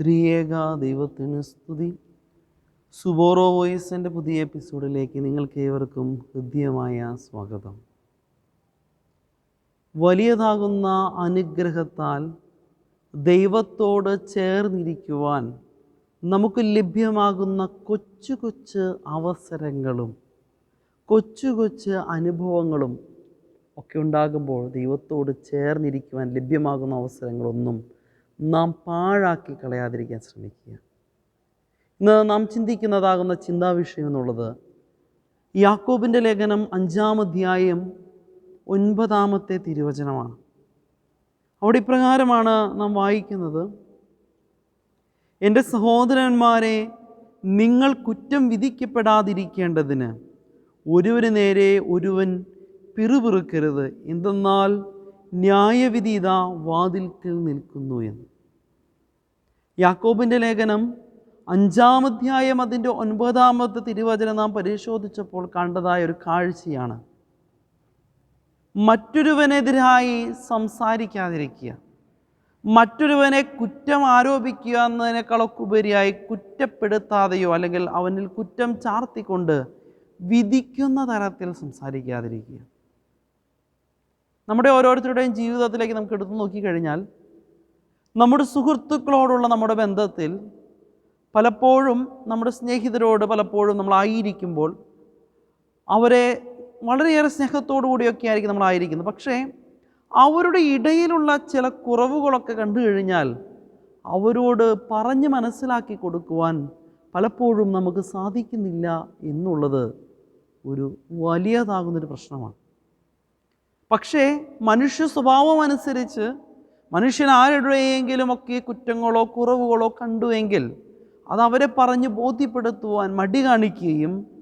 ത്രിയേക ദൈവത്തിന് സ്തുതി. സുബോറോ വോയിസിന്റെ പുതിയ എപ്പിസോഡിലേക്ക് നിങ്ങൾക്ക് ഏവർക്കും ഹൃദ്യമായ സ്വാഗതം. വലിയതാകുന്ന അനുഗ്രഹത്താൽ ദൈവത്തോട് ചേർന്നിരിക്കുവാൻ നമുക്ക് ലഭ്യമാകുന്ന കൊച്ചു കൊച്ചു അവസരങ്ങളും കൊച്ചു കൊച്ചു അനുഭവങ്ങളും ഒക്കെ ഉണ്ടാകുമ്പോൾ ദൈവത്തോട് ചേർന്നിരിക്കുവാൻ ലഭ്യമാകുന്ന അവസരങ്ങളൊന്നും നാം പാഴാക്കി കളയാതിരിക്കാൻ ശ്രമിക്കുക. ഇന്ന് നാം ചിന്തിക്കുന്നതാകുന്ന ചിന്താവിഷയം എന്നുള്ളത് യാക്കോബിന്റെ ലേഖനം അഞ്ചാം അധ്യായം ഒൻപതാമത്തെ തിരുവചനമാണ്. അവിടെ ഇപ്രകാരമാണ് നാം വായിക്കുന്നത്. എന്റെ സഹോദരന്മാരെ നിങ്ങൾ കുറ്റം വിധിക്കപ്പെടാതിരിക്കേണ്ടതിന് ഒരുവന് നേരെ ഒരുവൻ പിറുപിറുക്കരുത്. എന്തെന്നാൽ ന്യായവിധി ഇതാ നിൽക്കുന്നു എന്ന്. യാക്കോബിന്റെ ലേഖനം അഞ്ചാമധ്യായം അതിന്റെ ഒൻപതാമത്തെ തിരുവചനം നാം പരിശോധിച്ചപ്പോൾ കണ്ടതായ ഒരു കാഴ്ചയാണ്. മറ്റൊരുവനെതിരായി സംസാരിക്കാതിരിക്കുക. മറ്റൊരുവനെ കുറ്റം ആരോപിക്കുക എന്നതിനേക്കാളൊക്കെ ഉപരിയായി കുറ്റപ്പെടുത്താതെയോ അല്ലെങ്കിൽ അവനിൽ കുറ്റം ചാർത്തിക്കൊണ്ട് വിധിക്കുന്ന തരത്തിൽ സംസാരിക്കാതിരിക്കുക. നമ്മുടെ ഓരോരുത്തരുടെയും ജീവിതത്തിലേക്ക് നമുക്ക് എടുത്തു നോക്കിക്കഴിഞ്ഞാൽ നമ്മുടെ സുഹൃത്തുക്കളോടുള്ള നമ്മുടെ ബന്ധത്തിൽ പലപ്പോഴും നമ്മുടെ സ്നേഹിതരോട് പലപ്പോഴും നമ്മളായിരിക്കുമ്പോൾ അവരെ വളരെയേറെ സ്നേഹത്തോടു കൂടിയൊക്കെ ആയിരിക്കും നമ്മളായിരിക്കുന്നത്. പക്ഷേ അവരുടെ ഇടയിലുള്ള ചില കുറവുകളൊക്കെ കണ്ടു കഴിഞ്ഞാൽ അവരോട് പറഞ്ഞ് മനസ്സിലാക്കി കൊടുക്കുവാൻ പലപ്പോഴും നമുക്ക് സാധിക്കുന്നില്ല എന്നുള്ളത് ഒരു വലിയതാകുന്നൊരു പ്രശ്നമാണ്. പക്ഷേ മനുഷ്യ സ്വഭാവം അനുസരിച്ച് മനുഷ്യൻ ആരുടെയെങ്കിലും ഒക്കെ കുറ്റങ്ങളോ കുറവുകളോ കണ്ടുവെങ്കിൽ അത് അവരെ പറഞ്ഞ് ബോധ്യപ്പെടുത്തുവാൻ മടി കാണിക്കുകയും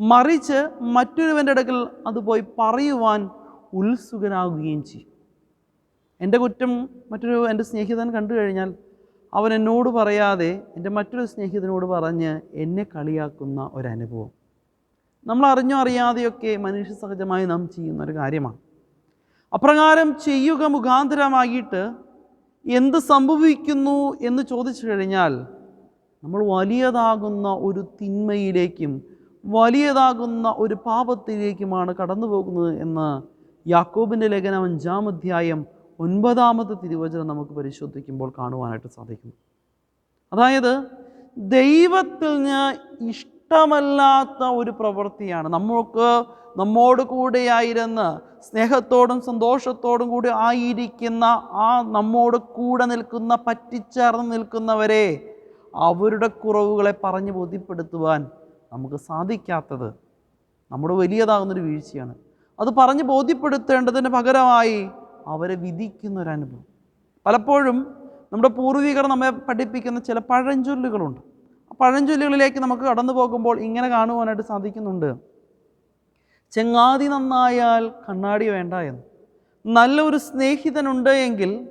മറിച്ച് മറ്റൊരുവന്റെ അടുക്കൽ അത് പോയി പറയുവാൻ ഉത്സുകനാകുകയും ചെയ്യും. എന്റെ കുറ്റം മറ്റൊരു എന്റെ സ്നേഹിതൻ കണ്ടു കഴിഞ്ഞാൽ അവൻ എന്നോട് പറയാതെ എന്റെ മറ്റൊരു സ്നേഹിതനോട് പറഞ്ഞ് എന്നെ കളിയാക്കുന്ന ഒരനുഭവം. നമ്മൾ അറിഞ്ഞോ അറിയാതെയൊക്കെ മനുഷ്യ സഹജമായി നാം ചെയ്യുന്ന ഒരു കാര്യമാണ്. അപ്രകാരം ചെയ്യുക മുഖാന്തരമായിട്ട് എന്ത് സംഭവിക്കുന്നു എന്ന് ചോദിച്ചു കഴിഞ്ഞാൽ നമ്മൾ വലിയതാകുന്ന ഒരു തിന്മയിലേക്കും വലിയതാകുന്ന ഒരു പാപത്തിലേക്കുമാണ് കടന്നു പോകുന്നത് എന്ന് യാക്കോബിന്റെ ലേഖനം അഞ്ചാം അധ്യായം ഒൻപതാമത്തെ തിരുവചനം നമുക്ക് പരിശോധിക്കുമ്പോൾ കാണുവാനായിട്ട് സാധിക്കുന്നു. അതായത് ദൈവത്തിന് ഇഷ്ടമല്ലാത്ത ഒരു പ്രവൃത്തിയാണ്. നമുക്ക് നമ്മോട് കൂടെയായിരുന്ന് സ്നേഹത്തോടും സന്തോഷത്തോടും കൂടി ആയിരിക്കുന്ന ആ നമ്മോട് കൂടെ നിൽക്കുന്ന പറ്റിച്ചേർന്ന് നിൽക്കുന്നവരെ അവരുടെ കുറവുകളെ പറഞ്ഞ് ബോധ്യപ്പെടുത്തുവാൻ നമുക്ക് സാധിക്കാത്തത് നമ്മുടെ വലിയതാകുന്നൊരു വീഴ്ചയാണ്. അത് പറഞ്ഞ് ബോധ്യപ്പെടുത്തേണ്ടതിന് പകരമായി അവരെ വിധിക്കുന്ന ഒരു അനുഭവം പലപ്പോഴും നമ്മുടെ പൂർവികർ നമ്മെ പഠിപ്പിക്കുന്ന ചില പഴഞ്ചൊല്ലുകളുണ്ട്. ആ പഴഞ്ചൊല്ലുകളിലേക്ക് നമുക്ക് കടന്നു പോകുമ്പോൾ ഇങ്ങനെ കാണുവാനായിട്ട് സാധിക്കുന്നുണ്ട്. ചെങ്ങാതി നന്നായാൽ കണ്ണാടി വേണ്ട എന്ന്. നല്ലൊരു സ്നേഹിതനുണ്ട് എങ്കിൽ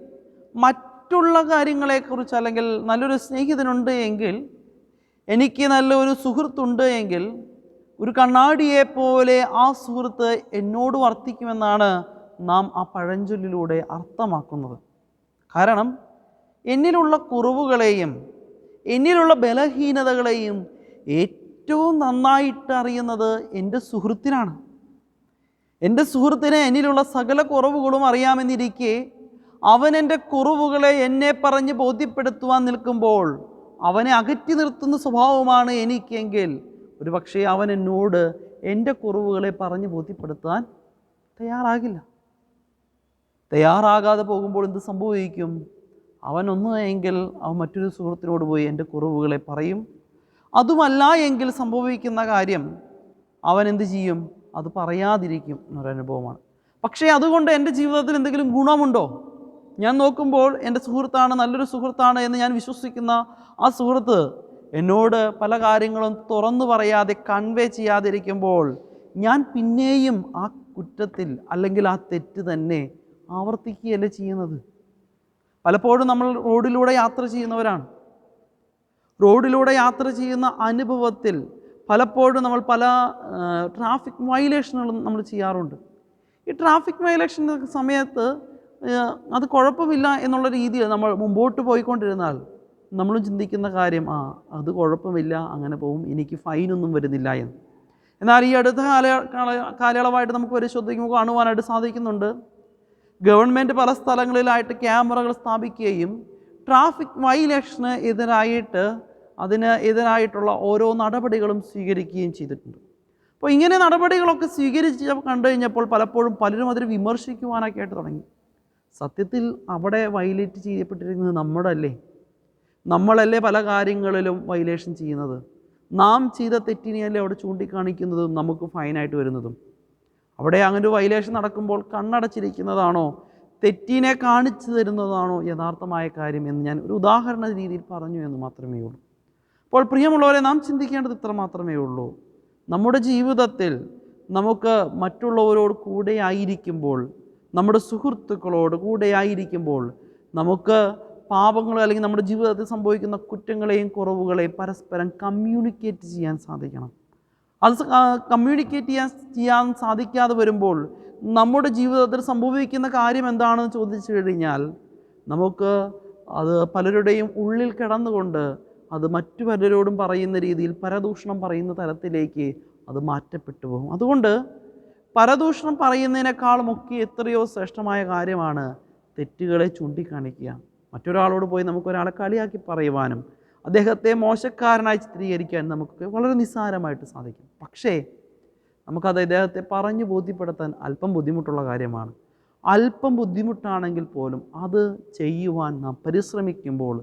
മറ്റുള്ള കാര്യങ്ങളെക്കുറിച്ച് അല്ലെങ്കിൽ നല്ലൊരു സ്നേഹിതനുണ്ട് എങ്കിൽ എനിക്ക് നല്ലൊരു സുഹൃത്തുണ്ട് എങ്കിൽ ഒരു കണ്ണാടിയെ പോലെ ആ സുഹൃത്ത് എന്നോട് വർത്തിക്കുമെന്നാണ് നാം ആ പഴഞ്ചൊല്ലിലൂടെ അർത്ഥമാക്കുന്നത്. കാരണം എന്നിലുള്ള കുറവുകളെയും എന്നിലുള്ള ബലഹീനതകളെയും ഏറ്റവും നന്നായിട്ട് അറിയുന്നത് എന്റെ സുഹൃത്തിനാണ്. എന്റെ സുഹൃത്തിന് എന്നിലുള്ള സകല കുറവുകളും അറിയാമെന്നിരിക്കെ അവൻ എന്റെ കുറവുകളെ എന്നെ പറഞ്ഞ് ബോധ്യപ്പെടുത്തുവാൻ നിൽക്കുമ്പോൾ അവനെ അകറ്റി നിർത്തുന്ന സ്വഭാവമാണ് എനിക്കെങ്കിൽ ഒരു പക്ഷേ അവൻ എന്നോട് എന്റെ കുറവുകളെ പറഞ്ഞ് ബോധ്യപ്പെടുത്താൻ തയ്യാറാകില്ല. തയ്യാറാകാതെ പോകുമ്പോൾ എന്ത് സംഭവിക്കും? അവൻ ഒന്ന് എങ്കിൽ അവൻ മറ്റൊരു സുഹൃത്തിനോട് പോയി എന്റെ കുറവുകളെ പറയും. അതുമല്ല എങ്കിൽ സംഭവിക്കുന്ന കാര്യം അവൻ എന്ത് ചെയ്യും? അത് പറയാതിരിക്കും എന്നൊരനുഭവമാണ്. പക്ഷേ അതുകൊണ്ട് എന്റെ ജീവിതത്തിൽ എന്തെങ്കിലും ഗുണമുണ്ടോ? ഞാൻ നോക്കുമ്പോൾ എന്റെ സുഹൃത്താണ് നല്ലൊരു സുഹൃത്താണ് എന്ന് ഞാൻ വിശ്വസിക്കുന്ന ആ സുഹൃത്ത് എന്നോട് പല കാര്യങ്ങളും തുറന്നു പറയാതെ കൺവേ ചെയ്യാതിരിക്കുമ്പോൾ ഞാൻ പിന്നെയും ആ കുറ്റത്തിൽ അല്ലെങ്കിൽ ആ തെറ്റ് തന്നെ ആവർത്തിക്കുകയല്ലേ ചെയ്യുന്നത്? പലപ്പോഴും നമ്മൾ റോഡിലൂടെ യാത്ര ചെയ്യുന്നവരാണ്. റോഡിലൂടെ യാത്ര ചെയ്യുന്ന അനുഭവത്തിൽ പലപ്പോഴും നമ്മൾ പല ട്രാഫിക് വയലേഷനുകളും നമ്മൾ ചെയ്യാറുണ്ട്. ഈ ട്രാഫിക് വയലേഷൻ സമയത്ത് അത് കുഴപ്പമില്ല എന്നുള്ള രീതിയിൽ നമ്മൾ മുമ്പോട്ട് പോയിക്കൊണ്ടിരുന്നാൽ നമ്മൾ ചിന്തിക്കുന്ന കാര്യം ആ അത് കുഴപ്പമില്ല അങ്ങനെ പോവും എനിക്ക് ഫൈനൊന്നും വരുന്നില്ല എന്ന്. എന്നാൽ ഈ അടുത്ത കാല കാല- കാലയളവായിട്ട് നമുക്ക് പരിശോധിക്കുമ്പോൾ കാണുവാനായിട്ട് സാധിക്കുന്നുണ്ട്. ഗവൺമെന്റ് പല സ്ഥലങ്ങളിലായിട്ട് ക്യാമറകൾ സ്ഥാപിക്കുകയും ട്രാഫിക് വയലേഷന് എതിരായിട്ട് അതിന് എതിരായിട്ടുള്ള ഓരോ നടപടികളും സ്വീകരിക്കുകയും ചെയ്തിട്ടുണ്ട്. അപ്പോൾ ഇങ്ങനെ നടപടികളൊക്കെ സ്വീകരിച്ച് കണ്ടു കഴിഞ്ഞപ്പോൾ പലപ്പോഴും പലരും അതിന് വിമർശിക്കുവാനൊക്കെ ആയിട്ട് തുടങ്ങി. സത്യത്തിൽ അവിടെ വയലേറ്റ് ചെയ്യപ്പെട്ടിരിക്കുന്നത് നമ്മുടെ അല്ലേ നമ്മളല്ലേ പല കാര്യങ്ങളിലും വയലേഷൻ ചെയ്യുന്നത്? നാം ചെയ്ത തെറ്റിനെയല്ലേ അവിടെ ചൂണ്ടിക്കാണിക്കുന്നതും? നമുക്ക് ഫൈനായിട്ട് വരുന്നതും. അവിടെ അങ്ങനെ ഒരു വയലേഷൻ നടക്കുമ്പോൾ കണ്ണടച്ചിരിക്കുന്നതാണോ? തെറ്റിനെ കാണിച്ചു തരുന്നതാണോ? യഥാർത്ഥമായ കാര്യം എന്ന് ഞാൻ ഒരു ഉദാഹരണ രീതിയിൽ പറഞ്ഞു എന്ന് മാത്രമേ ഉള്ളൂ. അപ്പോൾ പ്രിയമുള്ളവരെ നാം ചിന്തിക്കേണ്ടത് ഇത്ര മാത്രമേ ഉള്ളൂ. നമ്മുടെ ജീവിതത്തിൽ നമുക്ക് മറ്റുള്ളവരോട് കൂടെ ആയിരിക്കുമ്പോൾ നമ്മുടെ സുഹൃത്തുക്കളോട് കൂടെ ആയിരിക്കുമ്പോൾ നമുക്ക് പാപങ്ങൾ അല്ലെങ്കിൽ നമ്മുടെ ജീവിതത്തിൽ സംഭവിക്കുന്ന കുറ്റങ്ങളെയും കുറവുകളെയും പരസ്പരം കമ്മ്യൂണിക്കേറ്റ് ചെയ്യാൻ സാധിക്കണം. അത് കമ്മ്യൂണിക്കേറ്റ് ചെയ്യാൻ ചെയ്യാൻ സാധിക്കാതെ വരുമ്പോൾ നമ്മുടെ ജീവിതത്തിൽ സംഭവിക്കുന്ന കാര്യം എന്താണെന്ന് ചോദിച്ചു കഴിഞ്ഞാൽ നമുക്ക് അത് പലരുടെയും ഉള്ളിൽ കിടന്നുകൊണ്ട് അത് മറ്റു പലരോടും പറയുന്ന രീതിയിൽ പരദൂഷണം പറയുന്ന തരത്തിലേക്ക് അത് മാറ്റപ്പെട്ടു പോകും. അതുകൊണ്ട് പരദൂഷണം പറയുന്നതിനേക്കാളുമൊക്കെ എത്രയോ ശ്രേഷ്ഠമായ കാര്യമാണ് തെറ്റുകളെ ചൂണ്ടിക്കാണിക്കുക. മറ്റൊരാളോട് പോയി നമുക്കൊരാളെ കളിയാക്കി പറയുവാനും അദ്ദേഹത്തെ മോശക്കാരനായി ചിത്രീകരിക്കാൻ നമുക്ക് വളരെ നിസ്സാരമായിട്ട് സാധിക്കും. പക്ഷേ നമുക്കത് ഇദ്ദേഹത്തെ പറഞ്ഞു ബോധ്യപ്പെടുത്താൻ അല്പം ബുദ്ധിമുട്ടുള്ള കാര്യമാണ്. അല്പം ബുദ്ധിമുട്ടാണെങ്കിൽ പോലും അത് ചെയ്യുവാൻ നാം പരിശ്രമിക്കുമ്പോൾ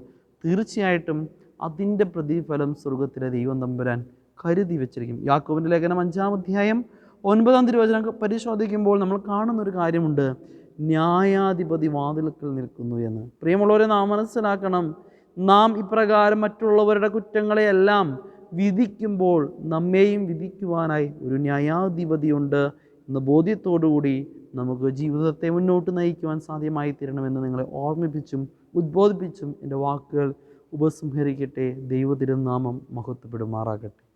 തീർച്ചയായിട്ടും അതിന്റെ പ്രതിഫലം സ്വർഗത്തിലെ ദൈവം തമ്പുരാൻ കരുതി വെച്ചിരിക്കും. യാക്കോബിന്റെ ലേഖനം അഞ്ചാം അധ്യായം ഒൻപതാം തിരുവചനം പരിശോധിക്കുമ്പോൾ നമ്മൾ കാണുന്നൊരു കാര്യമുണ്ട്. ന്യായാധിപതി വാതിലുകൾ നിൽക്കുന്നു എന്ന്. പ്രിയമുള്ളവരെ നാം മനസ്സിലാക്കണം. നാം ഇപ്രകാരം മറ്റുള്ളവരുടെ കുറ്റങ്ങളെയെല്ലാം വിധിക്കുമ്പോൾ നമ്മെയും വിധിക്കുവാനായി ഒരു ന്യായാധിപതിയുണ്ട് എന്ന ബോധ്യത്തോടുകൂടി നമുക്ക് ജീവിതത്തെ മുന്നോട്ട് നയിക്കുവാൻ സാധ്യമായി തീരണമെന്ന് നിങ്ങളെ ഓർമ്മിപ്പിച്ചും ഉദ്ബോധിപ്പിച്ചും എന്റെ വാക്കുകൾ ഉപസംഹരിക്കട്ടെ. ദൈവതിരുനാമം മഹത്വപ്പെടുമാറാകട്ടെ.